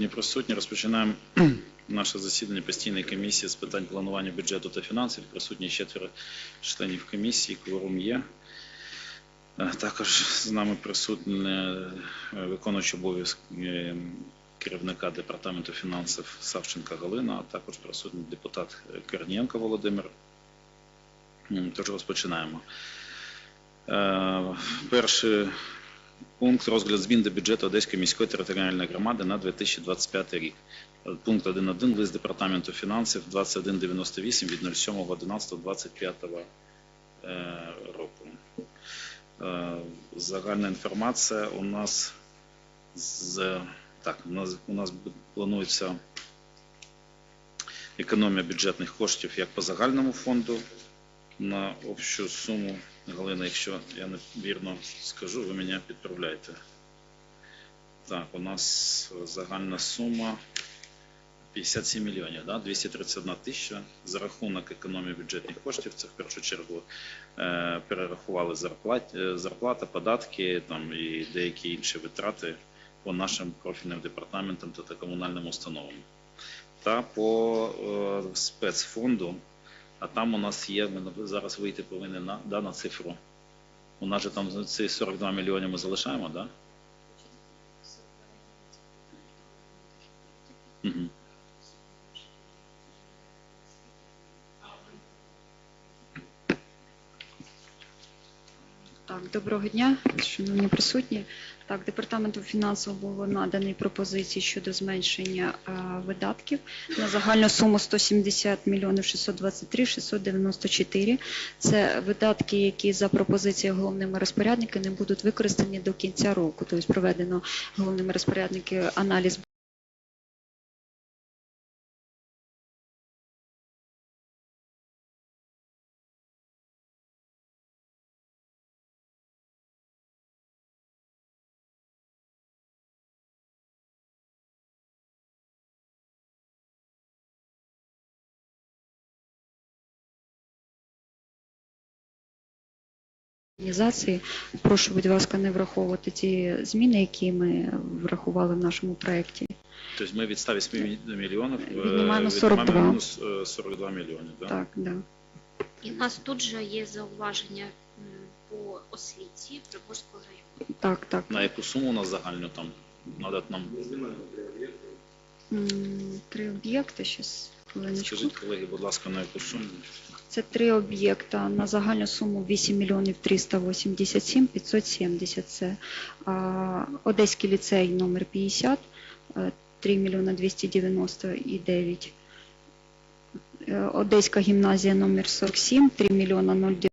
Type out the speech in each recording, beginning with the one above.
сьогодні присутні. Розпочинаємо наше засідання постійної комісії з питань планування бюджету та фінансів. Присутні четверо членів комісії, кворум є. Е, Також з нами присутні е, виконуючий обов'язки е, керівника департаменту фінансів Савченка Галина, а також присутній депутат Корнієнко Володимир. Тож розпочинаємо. Е, Перший пункт розгляд змін до бюджету Одеської міської територіальної громади на 2025 рік. Пункт 1.1 лист департаменту фінансів 2198 від 07.11.25 е, року. Е, Загальна інформація у нас з так, у нас, у нас планується економія бюджетних коштів як по загальному фонду на общу суму. Галина, якщо я невірно скажу, ви мене підправляєте. Так, у нас загальна сума 57 мільйонів, да? 231 тисяча за рахунок економії бюджетних коштів. Це в першу чергу е, перерахували зарплат, е, зарплата, податки там, і деякі інші витрати по нашим профільним департаментам та, та комунальним установам. Та по е, спецфонду, а там у нас є, ми зараз вийти повинні на, да, на цифру. У нас же там ці 42 мільйони ми залишаємо, так? Да? Угу. Доброго дня, шановні присутні. Так, департаменту фінансів було надані пропозиції щодо зменшення е, видатків на загальну суму 170 мільйонів 623 694. Це видатки, які за пропозицією головними розпорядниками не будуть використані до кінця року. Тобто проведено головними розпорядниками аналіз організації. Прошу, будь ласка, не враховувати ті зміни, які ми врахували в нашому проєкті. Тобто ми від 108 мільйонів Віднімаємо 42. мінус е, 42 мільйони. Да? Так, да. І в нас тут же є зауваження по освіті Приморського району. Так, так. На яку суму у нас загальну там? Надо нам, Три об'єкти, щас, хвилиночку. скажіть, колеги, будь ласка, на яку суму? Це три об'єкта на загальну суму 8 мільйонів 387 570. Це Одеський ліцей номер 50, е, 3 мільйона 299. Е, Одеська гімназія номер 47, 3 мільйона 0,9.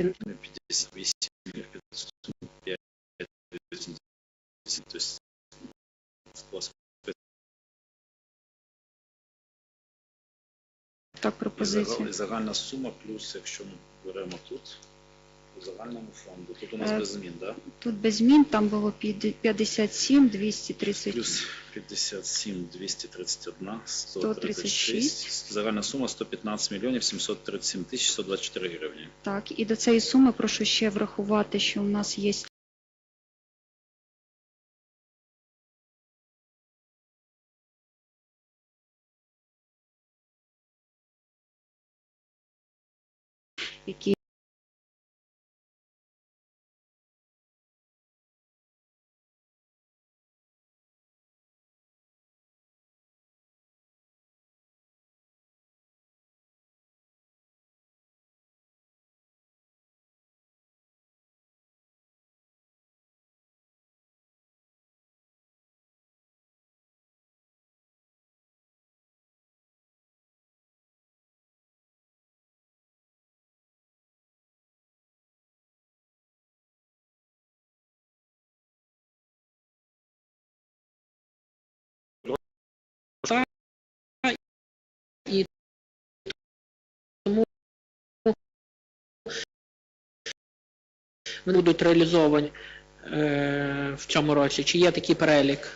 Ми 58 505 то есть Так, пропозиція. і загальна сума, плюс, якщо ми беремо тут, по загальному фонду, тут у нас Е, без змін, да? Тут без змін, там було під- 57, 230. Плюс 57, 231, 136. 136. Загальна сума 115 мільйонів 737 тисяч 124 гривні. Так, і до цієї суми прошу ще врахувати, що у нас є які будуть реалізовані е, в цьому році? Чи є такий перелік?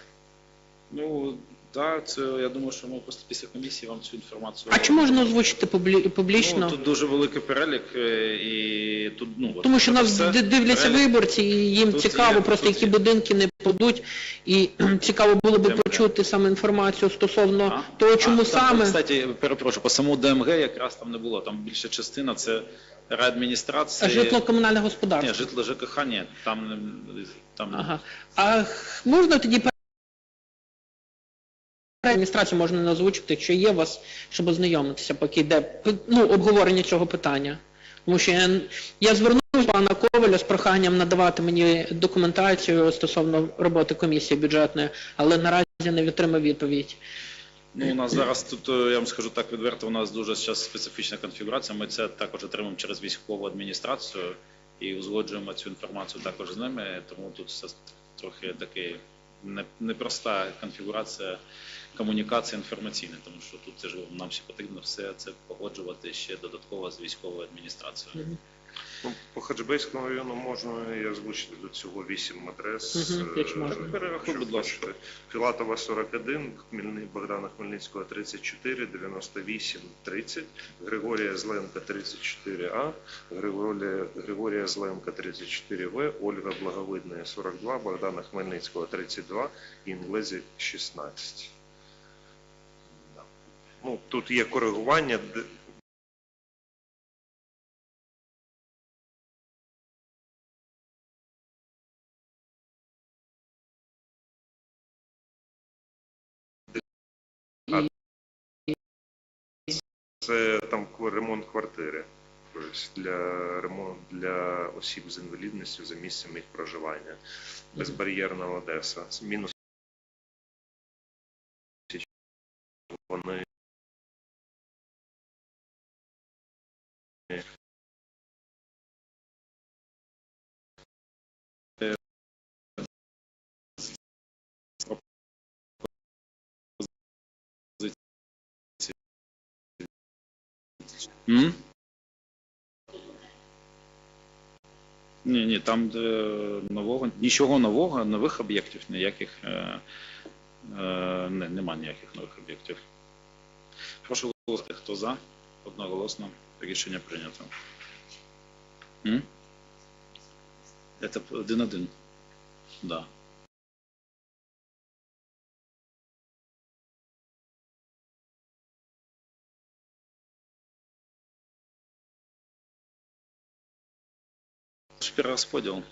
Ну, так, це я думаю, що ми просто після комісії вам цю інформацію. А чи можна озвучити публі- публічно? Ну, тут дуже великий перелік, е, і тут, ну, от Тому що це нас все ди- дивляться перелік. виборці, і їм Тут цікаво є, просто, тут які є. будинки не падуть, і кхм, цікаво було би ДМГ. почути саме інформацію стосовно А? того, чому а, там, саме. Кстати, перепрошую, по самому ДМГ якраз там не було, там більша частина це райадміністрація. А житло-комунальне Ні, господарство. житло ЖКХ, ні, там, не- там Ага. А можна тоді адміністрацію можна не озвучити, якщо є у вас, щоб ознайомитися, поки йде ну, обговорення цього питання. Тому що я, я звернувся до пана Коваля з проханням надавати мені документацію стосовно роботи комісії бюджетної, але наразі не отримав відповідь. Ну, у нас зараз тут, е, я вам скажу так відверто, у нас дуже зараз специфічна конфігурація. Ми це також отримуємо через військову адміністрацію і узгоджуємо цю інформацію також з ними. Тому тут все трохи таки непроста конфігурація комунікації інформаційної, тому що тут це ж нам ще потрібно все це погоджувати ще додатково з військовою адміністрацією. Ну, по Хаджибейському району можна і озвучити до цього 8 адрес. Мгм, е, якщо можна. Перерахуй, будь ласка. Філатова 41, Хмельни, Богдана Хмельницького 34, 98, 30, Григорія Зленка 34А, Григорія, Григорія Зленка 34В, Ольга Благовидна 42, Богдана Хмельницького 32, Інглезі 16. Ну, тут є коригування, де- Це там ремонт квартири. Для ремонт для осіб з інвалідністю за місцем їх проживання. Безбар'єрна Одеса. Мінус вони М? Ні, ні, там де нового, нічого нового, нових об'єктів ніяких е, е, не, ніяких нових об'єктів. Прошу голосувати, хто за? Одноголосно рішення прийнято. Це один-один. Да. Перерозподіл.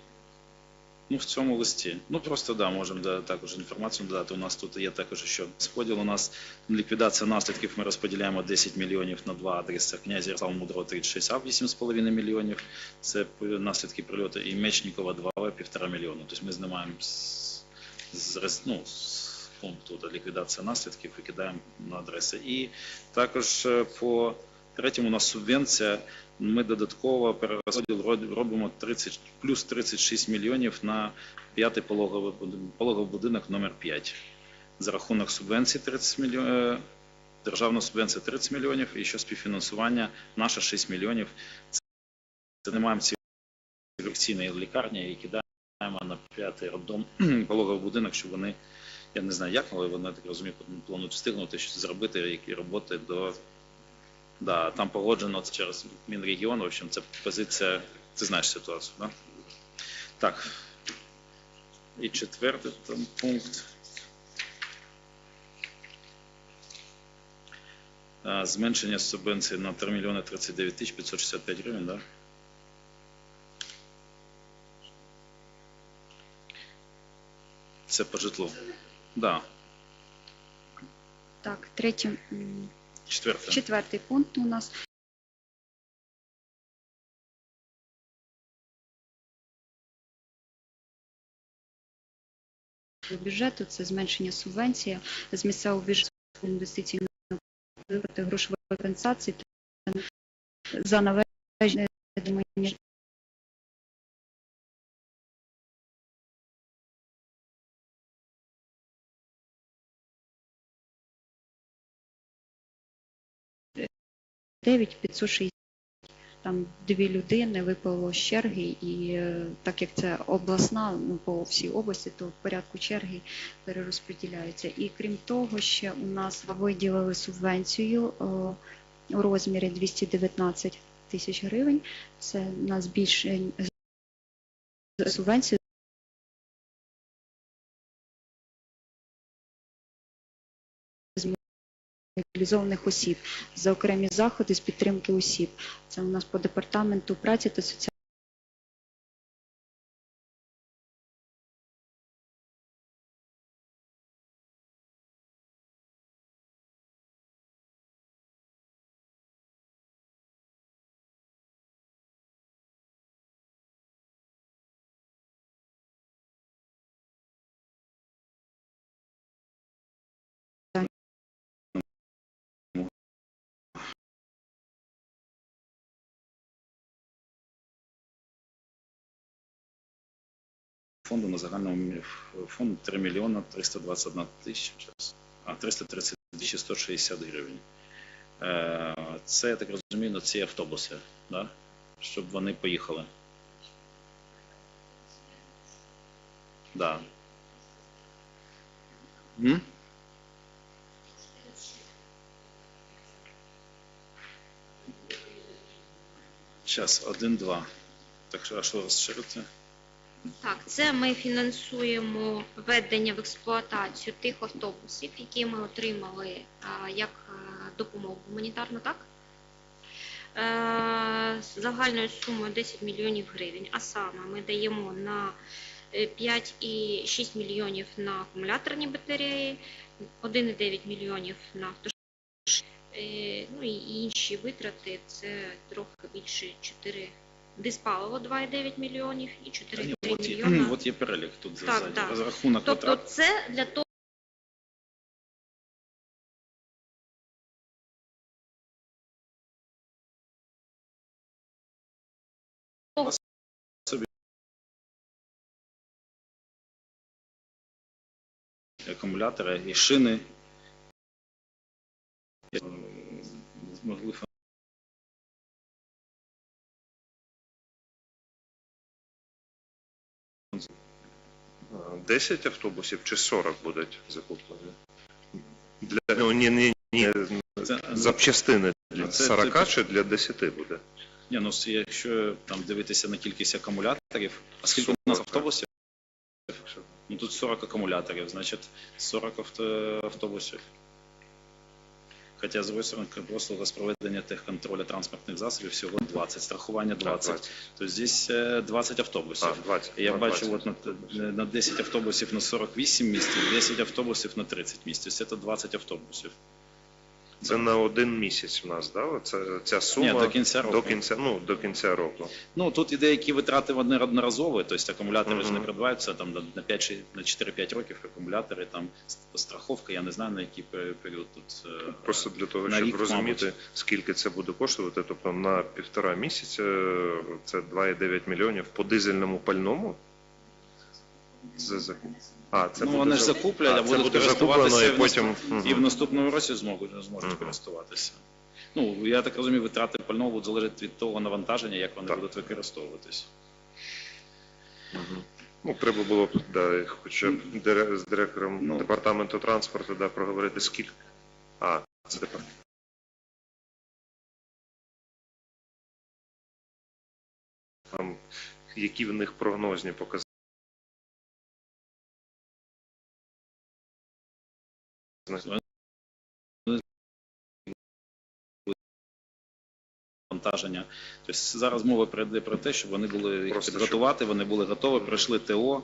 Ну, в цьому листі. Ну, просто да, можемо також інформацію додати. У нас тут є також що розподіл. У нас ліквідація наслідків. Ми розподіляємо 10 мільйонів на два адреси. Князя Ярослава Мудрого 36 А 8,5 мільйонів. Це наслідки прильоту. І Мечникова 2 В 1,5 мільйону. Тобто ми знімаємо з, з, ну, з пункту да, ліквідація наслідків і кидаємо на адреси. І також е, по третьому у нас субвенція. Ми додатково перерозподіл робимо 30, плюс 36 мільйонів на п'ятий пологовий пологовий будинок номер 5 за рахунок субвенції 30 мільйонів, державна субвенція 30 мільйонів і ще співфінансування наше 6 мільйонів. Це не маємо ці лекційної лікарні і кидаємо на п'ятий роддом пологовий будинок, щоб вони, я не знаю як, але вони, так розумію, планують встигнути щось зробити, які роботи до Да, там погоджено через Мінрегіон. В общем, це позиція. Ти знаєш ситуацію, да? Так. І четвертий там пункт. Зменшення субвенції на 3 мільйони 39 тисяч 565 гривень, да? Це по житлу. Да. Так, третій, Четвертый. Четвертий пункт у нас. Бюджету це зменшення субвенції. З місцевого бюджету інвестиційного грошової компенсації за наведення дев'ять 560 там дві людини випало з черги, і е, так як це обласна, ну по всій області, то в порядку черги перерозподіляються. І крім того, ще у нас виділили субвенцію е, у розмірі 219 тисяч гривень. Це на збільшення субвенції мобілізованих осіб за окремі заходи з підтримки осіб. Це у нас по департаменту праці та соціальної фонду на загальному фонду 3 мільйона 321 тисяча, а 330 тисяч 160 гривень. Е, Це, я так розумію, на ці автобуси, да? щоб вони поїхали. Да. М? Зараз, один-два. Так що, а що розширити? Так, це ми фінансуємо введення в експлуатацію тих автобусів, які ми отримали як допомогу гуманітарну, так? Е, загальною сумою 10 мільйонів гривень. А саме ми даємо на е, 5,6 мільйонів на акумуляторні батареї, 1,9 мільйонів на автошини, е, ну і інші витрати це трохи більше 4 диспаливо 2,9 мільйонів і Та ні, 4,3 От є, мільйона. от є перелік тут Так, так. Розрахунок Тобто витрат. це для того, акумулятори і шини. Змогли 10 автобусів чи 40 будуть закуплені? Для, ну, ні, ні, ні, Це, ну, запчастини для це 40 типу- чи для 10 буде? Ні, ну с- якщо там дивитися на кількість акумуляторів, а скільки у нас 40. автобусів? Ну тут 40 акумуляторів, значить 40 авто- автобусів. Хоча з іншої сторони просто з проведення техконтролю транспортних засобів всього 20, страхування 20. Тобто здесь е, 20 автобусів. А, 20. Я 20. бачу от на, на 10 автобусів на 48 місць, 10 автобусів на 30 місць. Тобто це 20 автобусів. Це на один місяць в нас, да? Оце, ця сума Ні, до кінця року. до кінця, ну, до кінця року. Ну тут і деякі витрати вони одноразові, тобто акумулятори ж не придбаються там на- на 5 на 4-5 років акумулятори, там страховка, я не знаю на який період тут. е, Просто для того, щоб рік, розуміти, мабуть. скільки це буде коштувати, тобто на півтора місяця е, це 2,9 мільйонів по дизельному пальному. Це за... А, це ну буде вони ж закуплять, а, а, це будуть буде користуватися закуплено і, потім. Мгм. і в наступному році зможуть, зможуть Мгм. користуватися. Ну, я так розумію, витрати пального будуть залежати від того навантаження, як вони Так. будуть використовуватись. Мгм. Ну, треба було б да, хоча б дире- з директором Ну. департаменту транспорту да, проговорити скільки. А, це тепер. Там, які в них прогнозні показники. Навантаження. Тобто зараз мова прийде про те, щоб вони були їх Просто підготувати, вони були готові, пройшли ТО.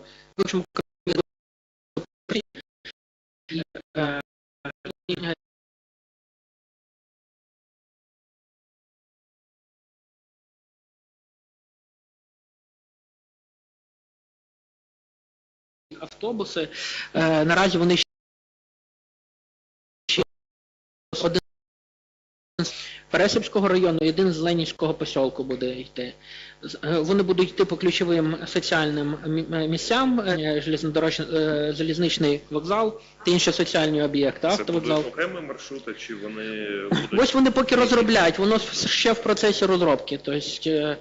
Автобуси. Е, Наразі вони Пересипського району, один з Ленінського посілку буде йти. Е, Вони будуть йти по ключовим соціальним е, місцям, е, залізничний вокзал та інші соціальні об'єкти, Це автовокзал. будуть окремі маршрути, чи вони будуть? Ось вони поки розробляють, воно ще в процесі розробки. Тобто,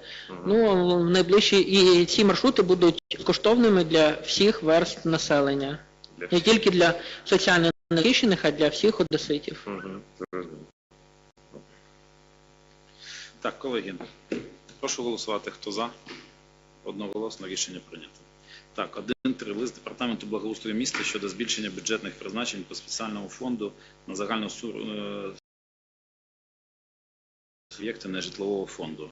ну, найближчі, і ці маршрути будуть коштовними для всіх верст населення. Не тільки для соціально незахищених, а для всіх одеситів. Мгм. Так, колеги, прошу голосувати. Хто за? Одноголосно рішення прийнято. Так, 1.3. Лист Департаменту благоустрою міста щодо збільшення бюджетних призначень по спеціальному фонду на загальну е, суб'єкти нежитлового фонду.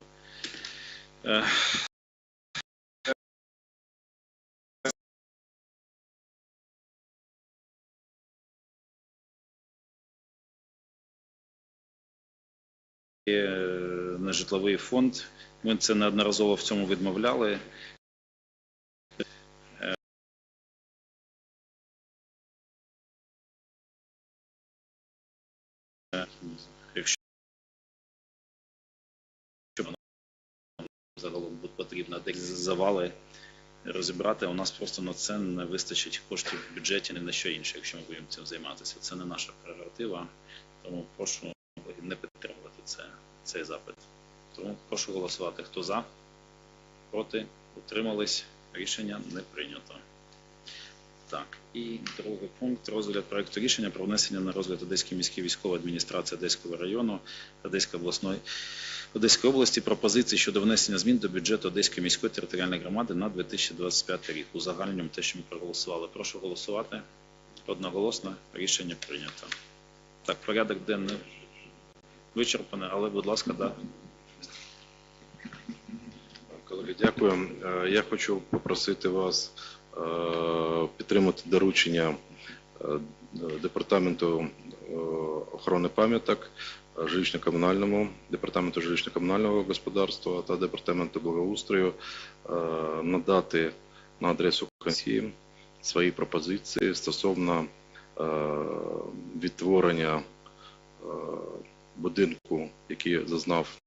Е, Є нежитловий фонд. Ми це неодноразово в цьому відмовляли. Е, Якщо загалом буде потрібно десь завали розібрати, у нас просто на це не вистачить коштів в бюджеті ні на що інше, якщо ми будемо цим займатися. Це не наша прерогатива, тому прошу не підтримувати це, цей запит. Тому прошу голосувати. Хто за? Проти? Утримались? Рішення не прийнято. Так, і другий пункт розгляд проекту рішення про внесення на розгляд Одеської міської військової адміністрації Одеського району Одеської обласної Одеської області пропозиції щодо внесення змін до бюджету Одеської міської територіальної громади на 2025 рік. Узагальнюємо те, що ми проголосували. Прошу голосувати. Одноголосно рішення прийнято. Так, порядок денний вичерпаний, але, будь ласка, да. Колеги, дякую. Е, Я хочу попросити вас е, підтримати доручення е, департаменту охорони пам'яток, жилищно-комунальному, департаменту жилищно-комунального господарства та департаменту благоустрою надати на адресу комісії свої пропозиції стосовно відтворення будинку, який зазнав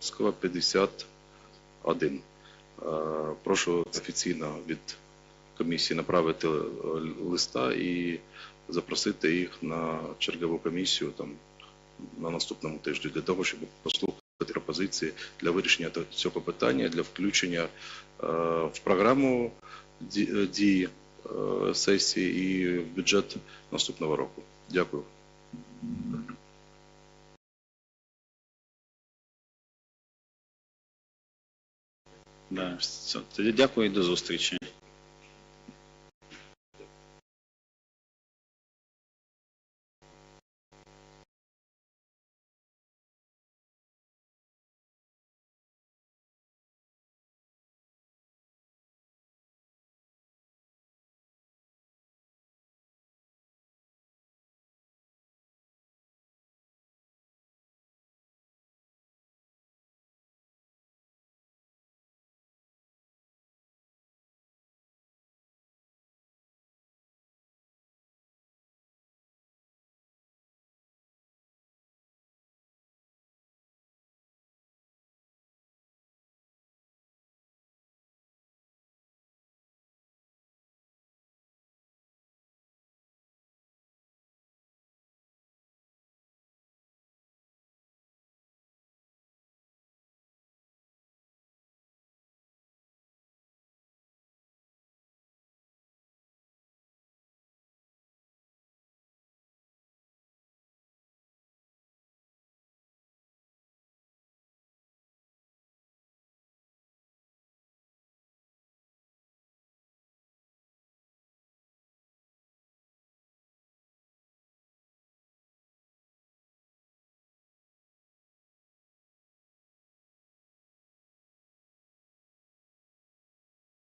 Скова 51. Е, Прошу офіційно від комісії направити листа і запросити їх на чергову комісію там, на наступному тижні для того, щоб послухати пропозиції для вирішення цього питання, для включення е, в програму дії сесії і в бюджет наступного року. Дякую. Да. Тоді дякую і до зустрічі.